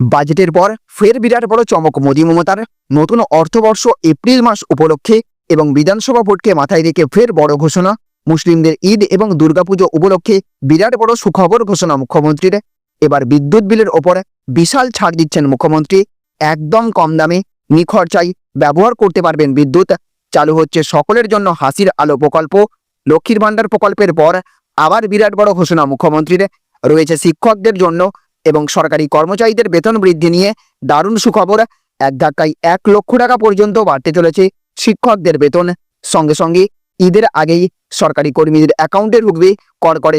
বাজেটের পর ফের বিরাট বড় চমক মোদী মমতার। নতুন অর্থবর্ষ এপ্রিল মাস উপলক্ষে এবং বিধানসভা ভোটকে মাথায় রেখে ফের বড় ঘোষণা। মুসলিমদের ঈদ এবং দুর্গাপুজো উপলক্ষে বিরাট বড় সুখবর ঘোষণা মুখ্যমন্ত্রীর। এবার বিদ্যুৎ বিলের ওপর বিশাল ছাড় দিচ্ছেন মুখ্যমন্ত্রী। একদম কম দামে নিখরচায় ব্যবহার করতে পারবেন বিদ্যুৎ। চালু হচ্ছে সকলের জন্য হাসির আলো প্রকল্প। লক্ষ্মীর ভাণ্ডার প্রকল্পের পর আবার বিরাট বড় ঘোষণা মুখ্যমন্ত্রীর। রয়েছে শিক্ষকদের জন্য এবং সরকারি কর্মচারীদের বেতন বৃদ্ধি নিয়ে দারুণ সুখবর। এক ধাক্কায় এক লক্ষ টাকা পর্যন্ত বাড়তে চলেছে শিক্ষকদের বেতন। সঙ্গে সঙ্গে ঈদের আগেই সরকারি কর্মীদের অ্যাকাউন্টে ঢুকবে কর করে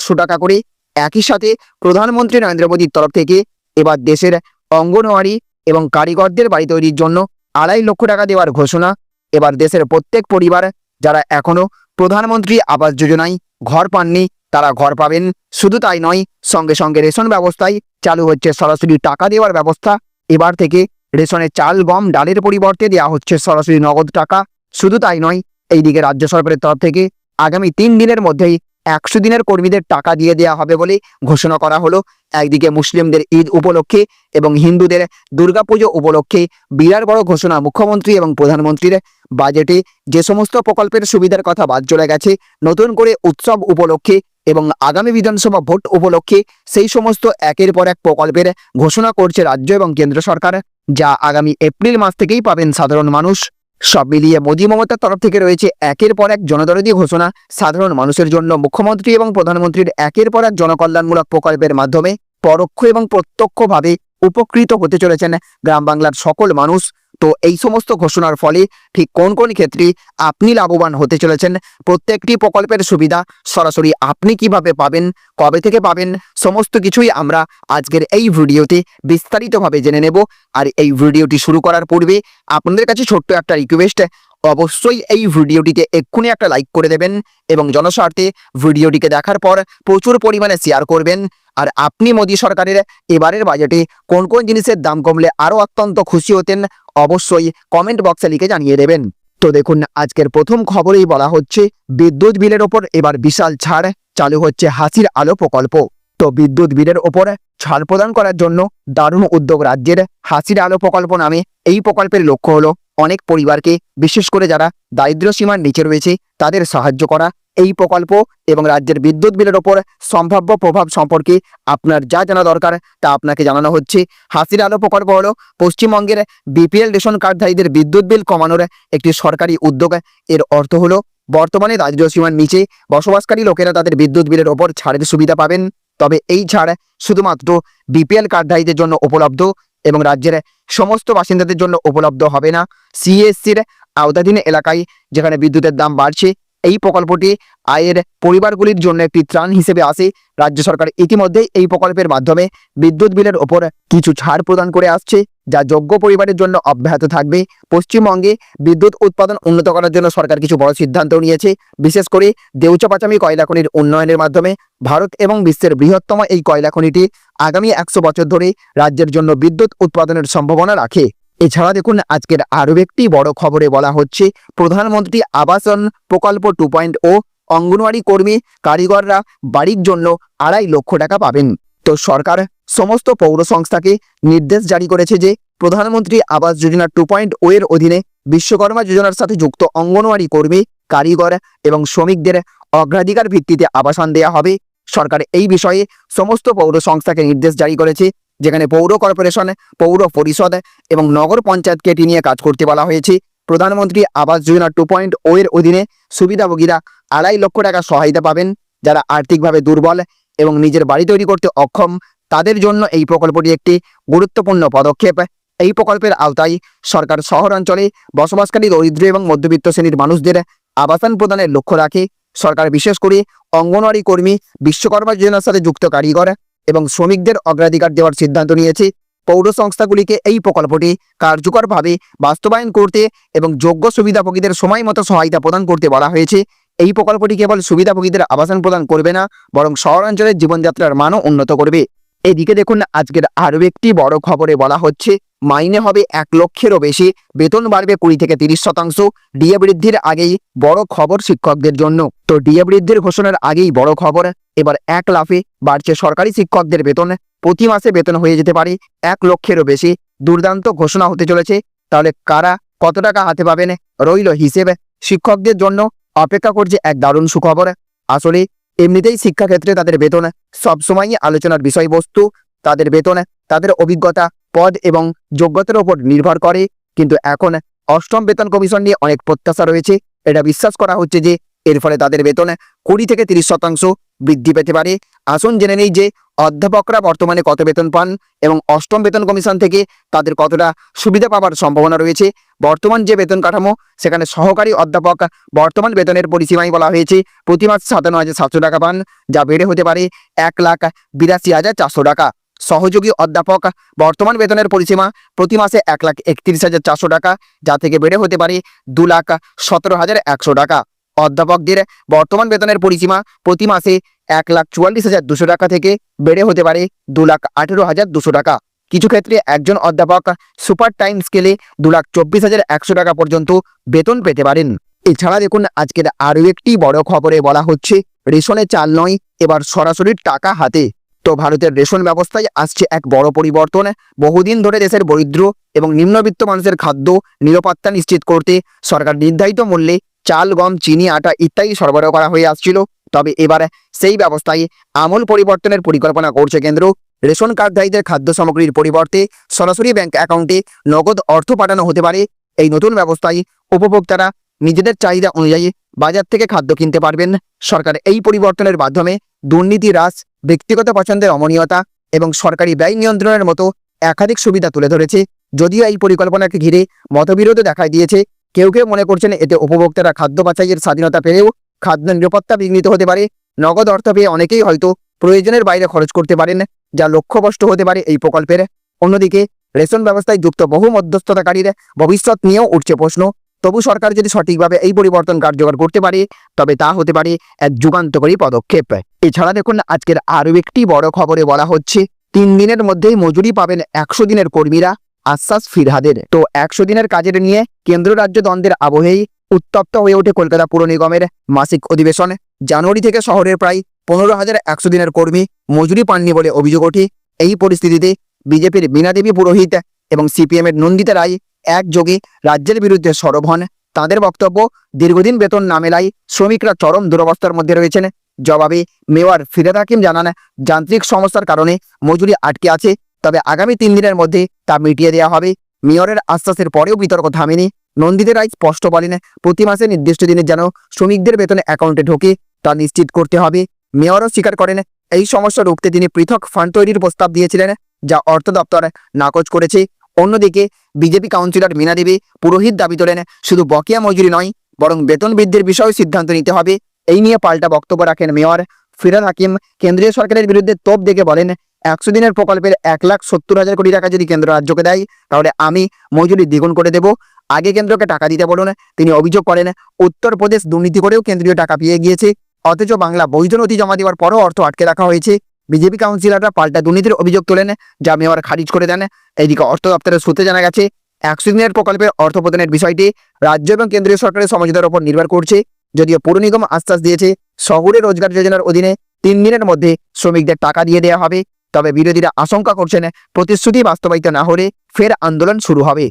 ছ টাকা করে। একই সাথে প্রধানমন্ত্রী নরেন্দ্র মোদীর তরফ থেকে এবার দেশের অঙ্গনওয়াড়ি এবং কারিগরদের বাড়ি তৈরির জন্য আড়াই লক্ষ টাকা দেওয়ার ঘোষণা। এবার দেশের প্রত্যেক পরিবার যারা এখনও প্রধানমন্ত্রী আবাস যোজনায় ঘর পাননি তারা ঘর পাবেন। শুধু তাই নয়, সঙ্গে সঙ্গে রেশন ব্যবস্থায় চালু হচ্ছে। সরাসরি টাকা দেওয়ার ব্যবস্থা। এবার থেকে রেশনে চাল, গম, ডালের পরিবর্তে দেওয়া হচ্ছে সরাসরি নগদ টাকা। শুধু তাই নয়, এইদিকে রাজ্য সরকারের তরফ থেকে আগামী তিন দিনের মধ্যেই একশো দিনের কর্মীদের টাকা দিয়ে দেওয়া হবে বলে ঘোষণা করা হলো। একদিকে মুসলিমদের ঈদ উপলক্ষে এবং হিন্দুদের দুর্গাপুজো উপলক্ষে বিরাট বড় ঘোষণা মুখ্যমন্ত্রী এবং প্রধানমন্ত্রীর বাজেটে। যে সমস্ত প্রকল্পের সুবিধার কথা বাদ চলে গেছে, নতুন করে উৎসব উপলক্ষে এবং আগামী বিধানসভা ভোট উপলক্ষে সেই সমস্ত একের পর এক প্রকল্পের ঘোষণা করছে রাজ্য এবং কেন্দ্র সরকার, যা আগামী এপ্রিল মাস থেকেই পাবেন সাধারণ মানুষ। সব মিলিয়ে মোদী মমতার তরফ থেকে রয়েছে একের পর এক জনদরদী ঘোষণা। সাধারণ মানুষের জন্য মুখ্যমন্ত্রী এবং প্রধানমন্ত্রীর একের পর এক জনকল্যাণমূলক প্রকল্পের মাধ্যমে পরোক্ষ এবং প্রত্যক্ষভাবে উপকৃত হতে চলেছেন গ্রাম বাংলার সকল মানুষ। তো এই সমস্ত ঘোষণার ফলে ঠিক কোন কোন ক্ষেত্রে আপনি লাভবান হতে চলেছেন? প্রত্যেকটি প্রকল্পের সুবিধা সরাসরি আপনি কীভাবে পাবেন? কবে থেকে পাবেন? সমস্ত কিছুই আমরা আজকের এই ভিডিওতে বিস্তারিতভাবে জেনে নেব। আর এই ভিডিওটি শুরু করার পূর্বে আপনাদের কাছে ছোট্ট একটা রিকোয়েস্ট অবশ্যই এই ভিডিওটিতে এক্ষুনি একটা লাইক করে দেবেন এবং জনস্বার্থে ভিডিওটিকে দেখার পর প্রচুর পরিমাণে শেয়ার করবেন। আর আপনি মোদী সরকারের এবারের বাজেটে কোন কোন জিনিসের দাম কমলে আরও অত্যন্ত খুশি হতেন, অবশ্যই কমেন্ট বক্সে লিখে জানিয়ে দেবেন। তো দেখুন, আজকের প্রথম খবরেই বলা হচ্ছে, বিদ্যুৎ বিলের ওপর এবার বিশাল ছাড়, চালু হচ্ছে হাসির আলো প্রকল্প। তো বিদ্যুৎ বিলের ওপর ছাড় প্রদান করার জন্য দারুণ উদ্যোগ রাজ্যের হাসির আলো প্রকল্প নামে এই প্রকল্পের লক্ষ্য হলো অনেক পরিবারকে, বিশেষ করে যারা দারিদ্র সীমার নিচে রয়েছে, তাদের সাহায্য করা এই প্রকল্প এবং রাজ্যের বিদ্যুৎ বিলের ওপর সম্ভাব্য প্রভাব সম্পর্কে আপনার যা জানা দরকার তা আপনাকে জানানো হচ্ছে। হাসির আলো প্রকল্প হলো পশ্চিমবঙ্গের বিপিএল রেশন কার্ডধারীদের বিদ্যুৎ বিল কমানোর একটি সরকারি উদ্যোগ। এর অর্থ হলো বর্তমানে দারিদ্র সীমার নিচে বসবাসকারী লোকেরা তাদের বিদ্যুৎ বিলের ওপর ছাড়ের সুবিধা পাবেন। তবে এই ছাড় শুধুমাত্র বিপিএল কার্ডধারীদের জন্য উপলব্ধ এবং রাজ্যের সমস্ত বাসিন্দাদের জন্য উপলব্ধ হবে না। সিএসসির আওতাধীন এলাকায় যেখানে বিদ্যুতের দাম বাড়ছে, এই প্রকল্পটি আয়ের পরিবারগুলির জন্য একটি ত্রাণ হিসেবে আসে। রাজ্য সরকার ইতিমধ্যেই এই প্রকল্পের মাধ্যমে বিদ্যুৎ বিলের ওপর কিছু ছাড় প্রদান করে আসছে। যা যোগ্য পরিবারের জন্য অব্যাহত থাকবে। পশ্চিমবঙ্গে বিদ্যুৎ উৎপাদন উন্নত করার জন্য সরকার কিছু বড় সিদ্ধান্ত নিয়েছে। বিশেষ করে দেউচাপাচামি কয়লা খনির উন্নয়নের মাধ্যমে ভারত এবং বিশ্বের বৃহত্তম এই কয়লা খনিটি আগামী একশো বছর ধরে রাজ্যের জন্য বিদ্যুৎ উৎপাদনের সম্ভাবনা রাখে। এছাড়া দেখুন, আজকের আরও একটি বড় খবরে বলা হচ্ছে, প্রধানমন্ত্রী আবাসন প্রকল্প টু পয়েন্ট ও অঙ্গনওয়াড়ি কর্মী কারিগররা বাড়ির জন্য আড়াই লক্ষ টাকা পাবেন। তো সরকার সমস্ত পৌর সংস্থাকে নির্দেশ জারি করেছে যে প্রধানমন্ত্রী আবাস যোজনা টু পয়েন্ট ও এর অধীনে বিশ্বকর্মা যোজনার সাথে যুক্ত অঙ্গনওয়াড়ি কর্মী, কারিগর এবং শ্রমিকদের অগ্রাধিকার ভিত্তিতে আবাসন দেয়া হবে। সরকার এই বিষয়ে সমস্ত পৌর সংস্থাকে নির্দেশ জারি করেছে, যেখানে পৌর কর্পোরেশন, পৌর পরিষদ এবং নগর পঞ্চায়েতকে এটি নিয়ে কাজ করতে বলা হয়েছে। প্রধানমন্ত্রী আবাস যোজনা টু পয়েন্ট ও এর অধীনে সুবিধাভোগীরা আড়াই লক্ষ টাকা সহায়তা পাবেন, যারা আর্থিকভাবে দুর্বল এবং নিজের বাড়ি তৈরি করতে অক্ষম, তাদের জন্য এই প্রকল্পটি একটি গুরুত্বপূর্ণ পদক্ষেপ। এই প্রকল্পের আওতায় সরকার শহরাঞ্চলে বসবাসকারী দরিদ্র এবং মধ্যবিত্ত শ্রেণির মানুষদের আবাসন প্রদানের লক্ষ্য রাখে। সরকার বিশেষ করে অঙ্গনওয়াড়ি কর্মী, বিশ্বকর্মা যোজনার সাথে যুক্ত কারিগর এবং শ্রমিকদের অগ্রাধিকার দেওয়ার সিদ্ধান্ত নিয়েছে। পৌর সংস্থাগুলিকে এই প্রকল্পটি কার্যকরভাবে বাস্তবায়ন করতে এবং যোগ্য সুবিধাভোগীদের সময় মতো সহায়তা প্রদান করতে বলা হয়েছে। এই প্রকল্পটি কেবল সুবিধাভোগীদের আবাসন প্রদান করবে না, বরং শহরাঞ্চলের জীবনযাত্রার মানও উন্নত করবে। এদিকে দেখুন, আজকের আরও একটি বড় খবরে বলা হচ্ছে, মাইনে হবে এক লক্ষেরও বেশি, বেতন বাড়বে কুড়ি থেকে তিরিশ শতাংশ, ডিএ বৃদ্ধির আগেই বড় খবর শিক্ষকদের জন্য। তো ডিএ বৃদ্ধির ঘোষণার আগেই বড় খবর, এবার এক লাফে বাড়ছে সরকারি শিক্ষকদের বেতন, প্রতি মাসে বেতন হয়ে যেতে পারে এক লক্ষেরও বেশি, দুর্দান্ত ঘোষণা হতে চলেছে। তাহলে কারা কত টাকা হাতে পাবেন? রইল হিসেবে। শিক্ষকদের জন্য অপেক্ষা করছে এক দারুণ সুখবর। আসলে এমনিতেই শিক্ষাক্ষেত্রে তাদের বেতন সবসময়ই আলোচনার বিষয়বস্তু, তাদের বেতন তাদের অভিজ্ঞতা, পদ এবং যোগ্যতার ওপর নির্ভর করে, কিন্তু এখন অষ্টম বেতন কমিশন নিয়ে অনেক প্রত্যাশা রয়েছে। এটা বিশ্বাস করা হচ্ছে যে, এর ফলে তাদের বেতন কুড়ি থেকে তিরিশ শতাংশ বৃদ্ধি পেতে পারে। আসুন জেনে নেই যে অধ্যাপকরা বর্তমানে কত বেতন পান এবং অষ্টম বেতন কমিশন থেকে তাদের কতটা সুবিধা পাওয়ার সম্ভাবনা রয়েছে? বর্তমান যে বেতন কাঠামো, সেখানে সহকারী অধ্যাপক বর্তমান বেতনের পরিসীমায় বলা হয়েছে। প্রতি মাসে সাতান্ন হাজার সাতশো টাকা পান, যা বেড়ে হতে পারে এক লাখ বিরাশি হাজার চারশো টাকা। সহযোগী অধ্যাপক বর্তমান বেতনের পরিসীমা প্রতি মাসে এক লাখ একত্রিশ হাজার চারশো টাকা, যা থেকে বেড়ে হতে পারে দু লাখ সতেরো হাজার একশো টাকা। অধ্যাপকদের বর্তমান বেতনের পরিসীমা প্রতি মাসে এক লাখ চুয়াল্লিশ হাজার দুশো টাকা থেকে বেড়ে হতে পারে দু লাখ আঠেরো হাজার দুশো টাকা। কিছু ক্ষেত্রে একজন অধ্যাপক সুপার টাইম স্কেলে দু লাখ চব্বিশ হাজার একশো টাকা পর্যন্ত বেতন পেতে পারেন। এছাড়া দেখুন, আজকের আরও একটি বড় খবরে বলা হচ্ছে, রেশনে চাল নয়, এবার সরাসরি টাকা হাতে। তো ভারতের রেশন ব্যবস্থায় আসছে এক বড় পরিবর্তন। বহুদিন ধরে দেশের দরিদ্র এবং নিম্নবিত্ত মানুষের খাদ্য নিরাপত্তা নিশ্চিত করতে সরকার নির্ধারিত মূল্যে চাল, গম, চিনি, আটা ইত্যাদি সরবরাহ করা হয়ে আসছিল। তবে এবার সেই ব্যবস্থায় আমূল পরিবর্তনের পরিকল্পনা করছে কেন্দ্র। রেশন কার্ডধারীদের খাদ্য সামগ্রীর পরিবর্তে সরাসরি ব্যাংক অ্যাকাউন্টে নগদ অর্থ পাঠানো হতে পারে। এই নতুন ব্যবস্থায় উপভোক্তারা নিজেদের চাহিদা অনুযায়ী বাজার থেকে খাদ্য কিনতে পারবেন। সরকার এই পরিবর্তনের মাধ্যমে দুর্নীতি, হ্রাস, ব্যক্তিগত পছন্দের অমনীয়তা এবং সরকারি ব্যয় নিয়ন্ত্রণের মতো একাধিক সুবিধা তুলে ধরেছে। যদিও এই পরিকল্পনাকে ঘিরে মতবিরোধ দেখা দিয়েছে, কেউ কেউ মনে করছেন এতে উপভোক্তারা খাদ্য বাছাইয়ের স্বাধীনতা পেলেও খাদ্য নিরাপত্তা বিঘ্নিত হতে পারে, নগদ অর্থ পেয়ে অনেকেই হয়তো প্রয়োজনের বাইরে খরচ করতে পারেন, যা লক্ষ্যভ্রষ্ট হতে পারে এই প্রকল্পের। অন্যদিকে, রেশন ব্যবস্থায় যুক্ত বহু মধ্যস্থতাকারীর ভবিষ্যৎ নিয়েও উঠছে প্রশ্ন। তবু সরকার যদি সঠিকভাবে এই পরিবর্তন কার্যকর করতে পারে, তবে তা হতে পারে এক যুগান্তকারী পদক্ষেপ। এছাড়া দেখুন, আজকের আরও একটি বড় খবরে বলা হচ্ছে, তিন দিনের মধ্যেই মজুরি পাবেন একশো দিনের কর্মীরা, আশ্বাস ফিরহাদের। তো একশো দিনের কাজের নিয়ে কেন্দ্র রাজ্য দ্বন্দ্বের আবহেই উত্তপ্ত হয়ে ওঠে কলকাতা পুর নিগমের মাসিক অধিবেশন। জানুয়ারি থেকে শহরের প্রায় পনেরো হাজার একশো দিনের কর্মী মজুরি পাননি বলে অভিযোগ ওঠে। এই পরিস্থিতিতে বিজেপির বীণা দেবী পুরোহিত এবং সিপিএমের নন্দিতা রায় একযোগে রাজ্যের বিরুদ্ধে সরব হন। তাঁদের বক্তব্য দীর্ঘদিন বেতন না মেলায় শ্রমিকরা চরম দুরবস্থার মধ্যে রয়েছেন। জবাবে মেয়র ফিরাদ হাকিম জানান, যান্ত্রিক সমস্যার কারণে মজুরি আটকে আছে, তবে আগামী তিন দিনের মধ্যে তা মিটিয়ে দেওয়া হবে। মেয়রের আশ্বাসের পরেও বিতর্ক থামেনি। নন্দিতা রায় স্পষ্ট বলেন প্রতি মাসে নির্দিষ্ট দিনে যেন শ্রমিকদের বেতন অ্যাকাউন্টে ঢোকে, তা নিশ্চিত করতে হবে। মেয়রও স্বীকার করেন, এই সমস্যা রুখতে তিনি পৃথক ফান্ড তৈরির প্রস্তাব দিয়েছিলেন, যা অর্থ দপ্তর নাকচ করেছে। অন্যদিকে, বিজেপি কাউন্সিলর মীনা দেবী পুরোহিত দাবি তোলেন, শুধু বকেয়া মজুরি নয়, বরং বেতন বৃদ্ধির বিষয়েও সিদ্ধান্ত নিতে হবে। এই নিয়ে পাল্টা বক্তব্য রাখেন মেয়র ফিরাদ হাকিম। কেন্দ্রীয় সরকারের বিরুদ্ধে তোপ দেখে বলেন, একশো দিনের প্রকল্পের এক লাখ সত্তর হাজার কোটি টাকা যদি কেন্দ্র রাজ্যকে দেয়, তাহলে আমি মজুরি দ্বিগুণ করে দেব। আগে কেন্দ্রকে টাকা দিতে বলুন, তিনি অভিযোগ করেন, উত্তরপ্রদেশ দুর্নীতি করেও কেন্দ্রীয় টাকা পেয়ে গিয়েছে। অথচ বাংলা বৈধ নথি জমা দেওয়ার পরও অর্থ আটকে রাখা হয়েছে। বিজেপি কাউন্সিলররা পাল্টা দুর্নীতির অভিযোগ তোলেন, যা মেয়র খারিজ করে দেন। এদিকে অর্থ দপ্তরের সূত্রে জানা গেছে একশো দিনের প্রকল্পের অর্থ প্রদানের বিষয়টি রাজ্য এবং কেন্দ্রীয় সরকারের সমঝোতার উপর নির্ভর করছে। যদিও পৌর নিগম আশ্বাস দিয়েছে, শহুরে রোজগার যোজনার অধীনে তিন দিনের মধ্যে শ্রমিকদের টাকা দিয়ে দেওয়া হবে। তবে বিরোধীরা আশঙ্কা করছেন, প্রতিশ্রুতি বাস্তবায়িত না হলে ফের আন্দোলন শুরু হবে।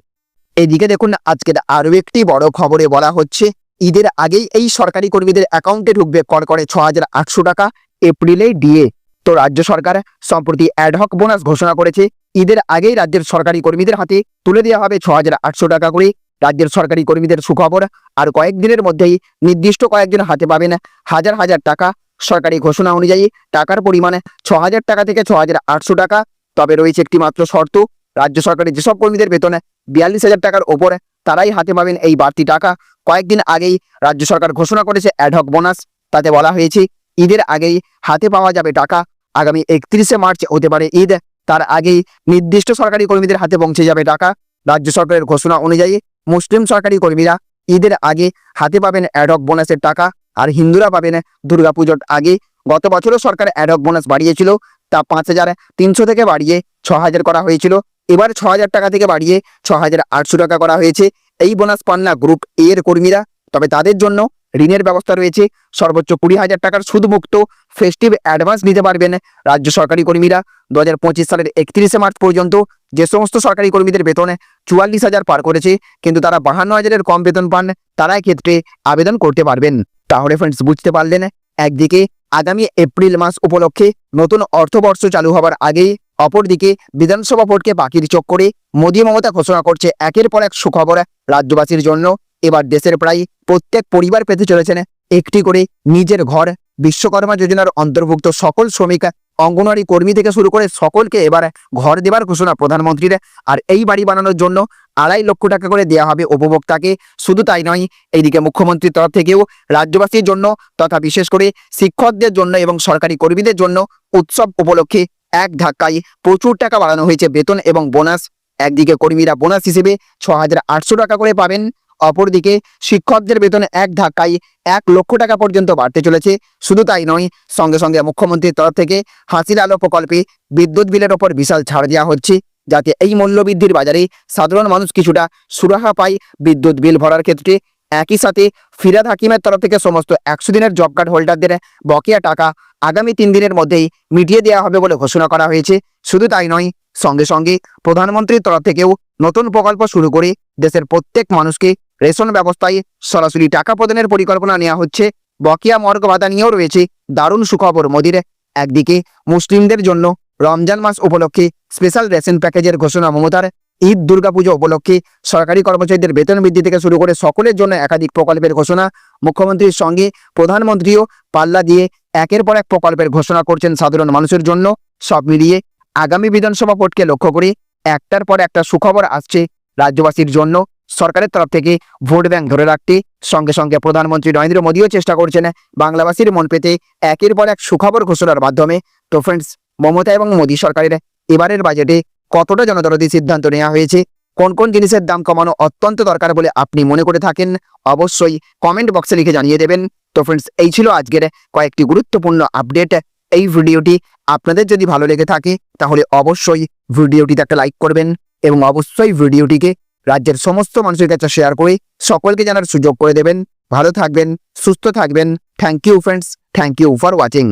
এদিকে দেখুন, আজকের আরও একটি বড় খবরে বলা হচ্ছে, ঈদের আগেই এই সরকারি কর্মীদের অ্যাকাউন্টে ঢুকবে কড়কড়ে ছ হাজার আটশো টাকা এপ্রিলে ডিএ তো রাজ্য সরকার সম্প্রতি অ্যাডহক বোনাস ঘোষণা করেছে, ঈদের আগেই রাজ্যের সরকারি কর্মীদের হাতে তুলে দেওয়া হবে ছ হাজার আটশো টাকা করে। রাজ্যের সরকারি কর্মীদের সুখবর, আর কয়েকদিনের মধ্যেই নির্দিষ্ট কয়েকজন হাতে পাবেন হাজার হাজার টাকা। সরকারি ঘোষণা অনুযায়ী টাকার পরিমাণ ছ হাজার টাকা থেকে ছ হাজার আটশো টাকা। তবে রয়েছে একটি মাত্র শর্ত, রাজ্য সরকারের যেসব কর্মীদের বেতন বিয়াল্লিশ হাজার টাকার ওপরে তারাই হাতে পাবেন এই বাড়তি টাকা। কয়েকদিন আগেই রাজ্য সরকার ঘোষণা করেছে অ্যাডহক বোনাস তাতে বলা হয়েছে, ঈদের আগেই হাতে পাওয়া যাবে টাকা। আগামী একত্রিশে মার্চ হতে পারে ঈদ। তার আগেই নির্দিষ্ট সরকারি কর্মীদের হাতে পৌঁছে যাবে টাকা। রাজ্য সরকারের ঘোষণা অনুযায়ী মুসলিম সরকারি কর্মীরা ঈদের আগে হাতে পাবেন অ্যাডহক বোনাসের টাকা। আর হিন্দুরা পাবেন দুর্গাপুজোর আগে। গত বছরও সরকার অ্যাডহক বোনাস বাড়িয়েছিল। তা পাঁচ হাজার তিনশো থেকে বাড়িয়ে ছ হাজার করা হয়েছিল। এবার ছ হাজার টাকা থেকে বাড়িয়ে ছ হাজার আটশো টাকা করা হয়েছে। এই বোনাস পান না গ্রুপ এ এর কর্মীরা। তবে তাদের জন্য ঋণের ব্যবস্থা রয়েছে। সর্বোচ্চ কুড়ি হাজার টাকার সুদমুক্ত ফেস্টিভ অ্যাডভান্স নিতে পারবেন রাজ্য সরকারি কর্মীরা। দু হাজার পঁচিশ সালের একত্রিশে মার্চ পর্যন্ত যে সমস্ত সরকারি কর্মীদের বেতন চুয়াল্লিশ হাজার পার করেছে, কিন্তু তারা বাহান্ন হাজারের কম বেতন পান, তারা ক্ষেত্রে আবেদন করতে পারবেন। তাহলে ফ্রেন্ডস বুঝতে পারলেন? একদিকে আগামী এপ্রিল মাস উপলক্ষে নতুন অর্থবর্ষ চালু হবার আগেই অপরদিকে বিধানসভা ভোটকে চোখ করে মোদী মমতা ঘোষণা করছে একের পর এক সুখবর রাজ্যবাসীর জন্য। এবার দেশের প্রায় প্রত্যেক পরিবার পেতে চলেছেন একটি করে নিজের ঘর। বিশ্বকর্মা যোজনার অন্তর্ভুক্ত সকল শ্রমিক, অঙ্গনওয়াড়ি কর্মী থেকে শুরু করে সকলকে এবার ঘর দেবার ঘোষণা প্রধানমন্ত্রীর। আর এই বাড়ি বানানোর জন্য আড়াই লক্ষ টাকা করে দেওয়া হবে উপভোক্তাকে। শুধু তাই নয়, এইদিকে মুখ্যমন্ত্রীর তরফ থেকেও রাজ্যবাসীর জন্য তথা বিশেষ করে শিক্ষকদের জন্য এবং সরকারি কর্মীদের জন্য উৎসব উপলক্ষে এক ধাক্কায় প্রচুর টাকা বাড়ানো হয়েছে বেতন এবং বোনাস। একদিকে কর্মীরা বোনাস হিসেবে ছ টাকা করে পাবেন, অপরদিকে শিক্ষকদের বেতন এক ধাক্কায় এক লক্ষ টাকা পর্যন্ত বাড়তে চলেছে। শুধু তাই নয়, সঙ্গে সঙ্গে মুখ্যমন্ত্রীর তরফ থেকে হাসির আলো প্রকল্পে বিদ্যুৎ বিলের ওপর বিশাল ছাড় দেওয়া হচ্ছে, যাতে এই মূল্যবৃদ্ধির বাজারে সাধারণ মানুষ কিছুটা সুরাহা পায় বিদ্যুৎ বিল ভরার ক্ষেত্রে। একই সাথে ফিরাদ হাকিমের তরফ থেকে সমস্ত একশো দিনের জব কার্ড হোল্ডারদের বকেয়া টাকা আগামী তিন দিনের মধ্যেই মিটিয়ে দেওয়া হবে বলে ঘোষণা করা হয়েছে। শুধু তাই নয়, সঙ্গে সঙ্গে প্রধানমন্ত্রীর তরফ থেকেও নতুন প্রকল্প শুরু করে দেশের প্রত্যেক মানুষকে রেশন ব্যবস্থায় সরাসরি টাকা প্রদানের পরিকল্পনা নেওয়া হচ্ছে। বকেয়া মর্গ ভাতা নিয়েও রয়েছে দারুণ সুখবর মোদির একদিকে মুসলিমদের জন্য রমজান মাস উপলক্ষে স্পেশাল রেশন প্যাকেজের ঘোষণা মমতার ঈদ দুর্গাপুজো উপলক্ষে সরকারি কর্মচারীদের বেতন বৃদ্ধি থেকে শুরু করে সকলের জন্য একাধিক প্রকল্পের ঘোষণা মুখ্যমন্ত্রীর সঙ্গে প্রধানমন্ত্রীও পাল্লা দিয়ে একের পর এক প্রকল্পের ঘোষণা করছেন সাধারণ মানুষের জন্য। সব মিলিয়ে আগামী বিধানসভা ভোটকে লক্ষ্য করে একটার পর একটা সুখবর আসছে রাজ্যবাসীর জন্য। সরকারের তরফ থেকে ভোট ব্যাংক ধরে রাখতে সঙ্গে সঙ্গে প্রধানমন্ত্রী নরেন্দ্র মোদীও চেষ্টা করছেন বাংলাবাসীর মন পেতে একের পর এক সুখবর ঘোষণার মাধ্যমে। তো ফ্রেন্ডস মমতা এবং মোদী সরকারের এবারের বাজেটে কতটা জনদরদি সিদ্ধান্ত নেওয়া হয়েছে? কোন কোন জিনিসের দাম কমানো অত্যন্ত দরকার বলে আপনি মনে করে থাকেন? অবশ্যই কমেন্ট বক্সে লিখে জানিয়ে দেবেন। তো ফ্রেন্ডস এই ছিল আজকের কয়েকটি গুরুত্বপূর্ণ আপডেট এই ভিডিওটি আপনাদের যদি ভালো লেগে থাকে, তাহলে অবশ্যই ভিডিওটিতে একটা লাইক করবেন এবং অবশ্যই ভিডিওটিকে রাজ্যের সমস্ত মানুষের কাছে শেয়ার করে সকলকে জানার সুযোগ করে দেবেন। ভালো থাকবেন, সুস্থ থাকবেন। Thank you friends thank you for watching